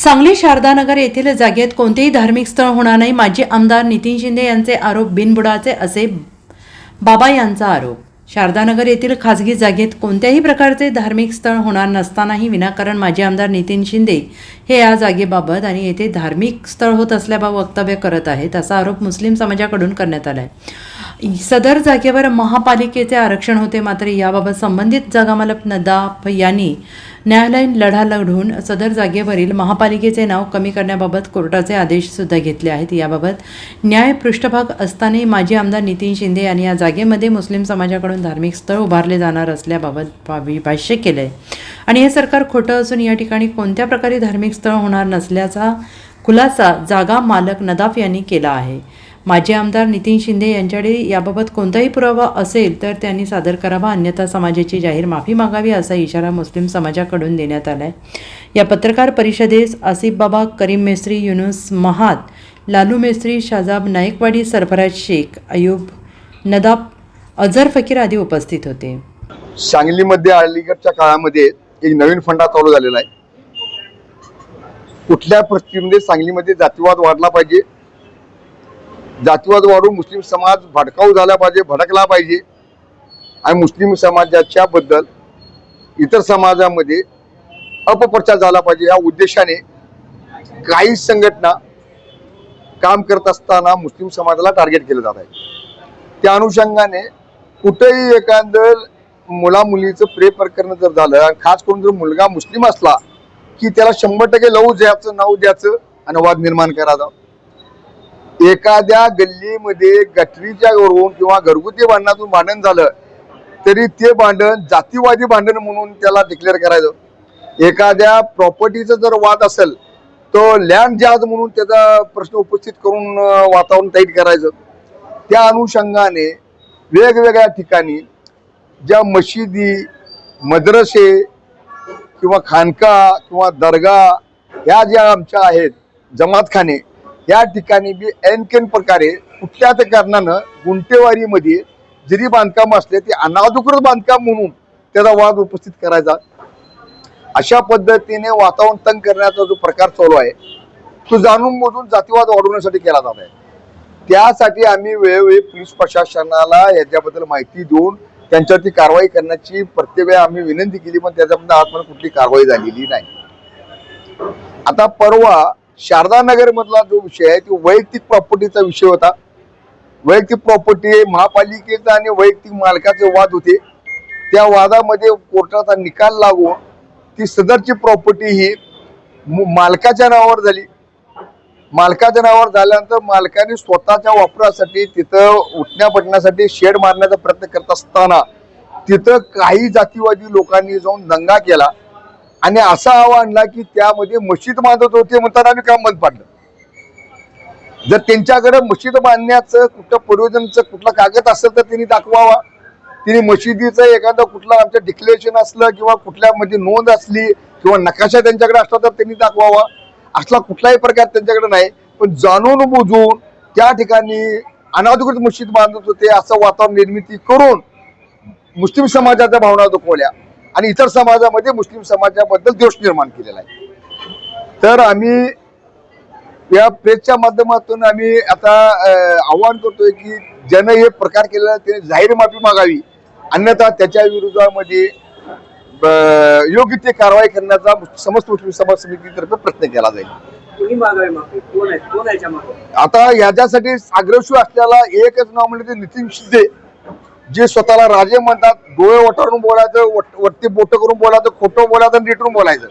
सांगली शारदानगर येथील जागेत कोणतेही धार्मिक स्थळ होणार नाही. माजी आमदार नितीन शिंदे यांचे आरोप बिनबुडाचे असे बाबा यांचा आरोप. शारदानगर येथील खासगी जागेत कोणत्याही प्रकारचे धार्मिक स्थळ होणार नसतानाही विनाकारण माजी आमदार नितीन शिंदे हे या जागेबाबत आणि येथे धार्मिक स्थळ होत असल्याबाबत वक्तव्य करत आहेत असा आरोप मुस्लिम समाजाकडून करण्यात आला आहे सदर जागेवर महापालिकेचे आरक्षण होते मात्र याबाबत संबंधित जागामालक नदाफ यांनी न्यायालयीन लढा लढून सदर जागेवरील महापालिकेचे नाव कमी करण्याबाबत कोर्टाचे आदेश सुद्धा घेतले आहेत. याबाबत न्याय पृष्ठभाग असतानाही माजी आमदार नितीन शिंदे यांनी या जागेमध्ये मुस्लिम समाजाकडून धार्मिक स्थळ उभारले जाणार असल्याबाबत भावी- भाष्य आहे आणि हे सरकार खोटं असून या ठिकाणी कोणत्या प्रकारे धार्मिक स्थळ होणार नसल्याचा खुलासा जागा मालक नदाफ यांनी केला आहे. माजी आमदार नितीन शिंदे यांच्याकडे याबाबत कोणताही पुरावा असेल तर त्यांनी सादर करावा. अन्यथा समाजाची जाहीर माफी मागावी असा इशारा मुस्लिम समाजाकडून देण्यात आला आहे या पत्रकार परिषदेस आसिफ बाबा करीम मेस्त्री युनुस महात लालू मेस्त्री शाजाब नाईकवाडी सरफराज शेख अयूब नदाब अझर फकीर आदी उपस्थित होते. सांगलीमध्ये अलीकडच्या काळामध्ये एक नवीन फंडा चालू झालेला आहे. कुठल्या परिस्थितीमध्ये सांगलीमध्ये जातीवाद वाढला पाहिजे? जातीवाद वाढून मुस्लिम समाज भडकाऊ झाला पाहिजे भडकला पाहिजे. आणि मुस्लिम समाजाच्या बद्दल इतर समाजामध्ये अपप्रचार झाला पाहिजे या उद्देशाने काही संघटना काम करत असताना मुस्लिम समाजाला टार्गेट केलं जात आहे. त्या अनुषंगाने कुठेही एखादं मुला मुलीचं प्रेम प्रकरण जर झालं आणि खास करून जर मुलगा मुस्लिम असला की त्याला शंभर टक्के लवू द्यायचं नाव द्यायचं आणि वाद निर्माण करायचा. एखाद्या गल्लीमध्ये गटरीच्या वरून किंवा घरगुती भांडणातून भांडण झालं तरी ते भांडण जातीवादी भांडण म्हणून त्याला डिक्लेअर करायचं. एखाद्या प्रॉपर्टीचा जर वाद असेल तो लँड जहाज म्हणून त्याचा प्रश्न उपस्थित करून वातावरण टाईट करायचं. त्या अनुषंगाने वेगवेगळ्या ठिकाणी ज्या मशिदी मद्रसे किंवा खानका किंवा दर्गा ह्या ज्या आमच्या आहेत जमातखाने या ठिकाणी बी एनकेन प्रकारे कुठल्याच कारणानं गुंटेवारीमध्ये जरी बांधकाम असले ते अनाधिकृत बांधकाम म्हणून त्याचा वाद उपस्थित करायचा. अशा पद्धतीने वातावरण तंग करण्याचा जो प्रकार चालू आहे तो जाणून मोजून जातीवाद वाढवण्यासाठी केला जात आहे. त्यासाठी आम्ही वेळोवेळी पोलीस प्रशासनाला याच्याबद्दल माहिती देऊन त्यांच्यावरती कारवाई करण्याची प्रत्येक वेळा आम्ही विनंती केली पण त्याच्याबद्दल आजपर्यंत कुठली कारवाई झालेली नाही. आता परवा शारदा जो विषय आहे तो वैयक्तिक प्रॉपर्टीचा विषय होता. वैयक्तिक प्रॉपर्टी महापालिकेचा आणि वैयक्तिक मालकाचे वाद होते. त्या वादामध्ये कोर्टाचा निकाल लागून ती सदरची प्रॉपर्टी ही मालकाच्या नावावर झाली. मालकाच्या नावावर झाल्यानंतर मालकाने स्वतःच्या वापरासाठी तिथं उठण्या पटण्यासाठी शेड मारण्याचा प्रयत्न करत असताना तिथं काही जातीवादी लोकांनी जाऊन दंगा केला. आणि असा आवा आणला की त्यामध्ये मशीद बांधत होते म्हणताना आम्ही काम बंद पाडलं. जर त्यांच्याकडे मशीद बांधण्याचं कुठं प्रयोजनचं कुठला कागद असेल तर त्यांनी दाखवावा. तिने मशिदीचं एखादं कुठलं आमचं डिक्लेरेशन असलं किंवा कुठल्या म्हणजे नोंद असली किंवा नकाशा त्यांच्याकडे असला तर त्यांनी दाखवावा. असला कुठलाही प्रकार त्यांच्याकडे नाही पण जाणून बुजून त्या ठिकाणी अनाधिकृत मशीद बांधत होते असं वातावरण निर्मिती करून मुस्लिम समाजाच्या भावना दुखवल्या. आणि इतर समाजामध्ये मुस्लिम समाजाबद्दल दोष निर्माण केलेला आहे. तर आम्ही या प्रेसच्या माध्यमातून आम्ही आता आवाहन करतोय की ज्यानं हे प्रकार केलेला आहे त्याने जाहीर माफी मागावी. अन्यथा त्याच्या विरोधामध्ये योग्य ते कारवाई करण्याचा समस्त मुस्लिम समाज समितीतर्फे प्रयत्न केला जाईल. आता याच्यासाठी अग्रेसिव्ह असलेला एकच नाव म्हणजे नितीन शिंदे. जे स्वतःला राजे म्हणतात डोळे वटारून बोलायचं वट- वरती बोट करून बोलायचं खोटं बोलायचं आणि बोलायचं.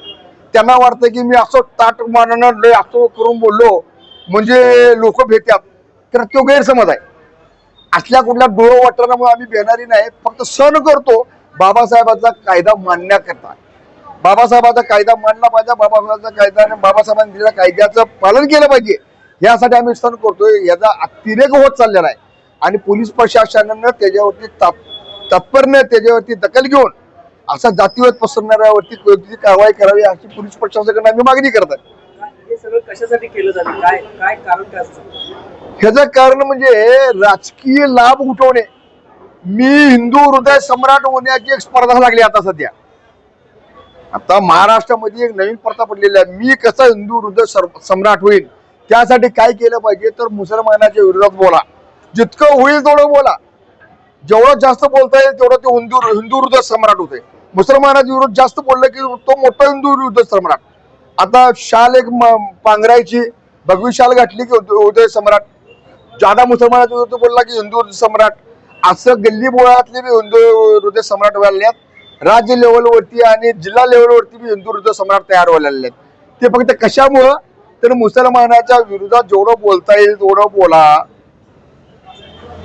त्यांना वाटतं की मी असं ताट मानणं लय असं करून बोललो म्हणजे लोक भेटतात. तर तो गैरसमज आहे. असल्या कुठल्या डोळं वाटण्यामुळे आम्ही भेणारी नाही फक्त सण करतो बाबासाहेबांचा कायदा मानण्याकरता बाबासाहेबांचा कायदा मानला पाहिजे बाबासाहेबांचा कायदा आणि बाबासाहेबांनी दिलेल्या कायद्याचं पालन केलं पाहिजे. यासाठी आम्ही सण करतोय याचा अतिरेक होत चाललेला आहे. आणि पोलीस प्रशासनानं त्याच्यावरती ताप- तत्परने त्याच्यावरती दखल घेऊन असा जातीवाद पसरणाऱ्यावरती कारवाई करावी अशी पोलीस प्रशासनाकडे आम्ही मागणी करत आहे. सगळं कशासाठी केलं जातं? काय काय कारण काय असू शकतं ह्याचं कारण म्हणजे राजकीय लाभ उठवणे. मी हिंदू हृदय सम्राट होण्याची एक स्पर्धा लागली आता सध्या. आता महाराष्ट्रामध्ये एक नवीन प्रथा पडलेली आहे. मी कसा हिंदू सर- सम्राट होईल त्यासाठी काय केलं पाहिजे? तर मुसलमानाच्या विरोधात बोला. जितकं होईल तेवढं बोला. जेवढं जास्त बोलता येईल तेवढं ते हिंदू हिंदू वृद्ध सम्राट होते. मुसलमानाच्या विरुद्ध जास्त बोललं की तो मोठा हिंदू वृद्ध सम्राट. आता शाल एक पांघरायची भगवी शाल घातली की उदय सम्राट. जादा मुसलमानाच्या विरुद्ध बोलला की हिंदू सम्राट. असं गल्ली बोळातले बी हिंदू हृदय सम्राट व्हायला राज्य लेवलवरती आणि जिल्हा लेवलवरती बी हिंदू हृदय सम्राट तयार व्हायला लागले आहेत ते फक्त कशामुळं? तर मुसलमानाच्या विरोधात जेवढं बोलता येईल तेवढं बोला.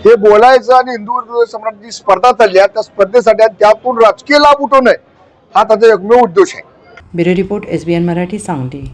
हे बोलायचं आणि हिंदू सम्राट जी स्पर्धा चालली आहे त्या स्पर्धेसाठी त्यातून राजकीय लाभ उठवणं हा त्याचा एकमेव उद्देश आहे. Bureau report S B N Marathi Sangli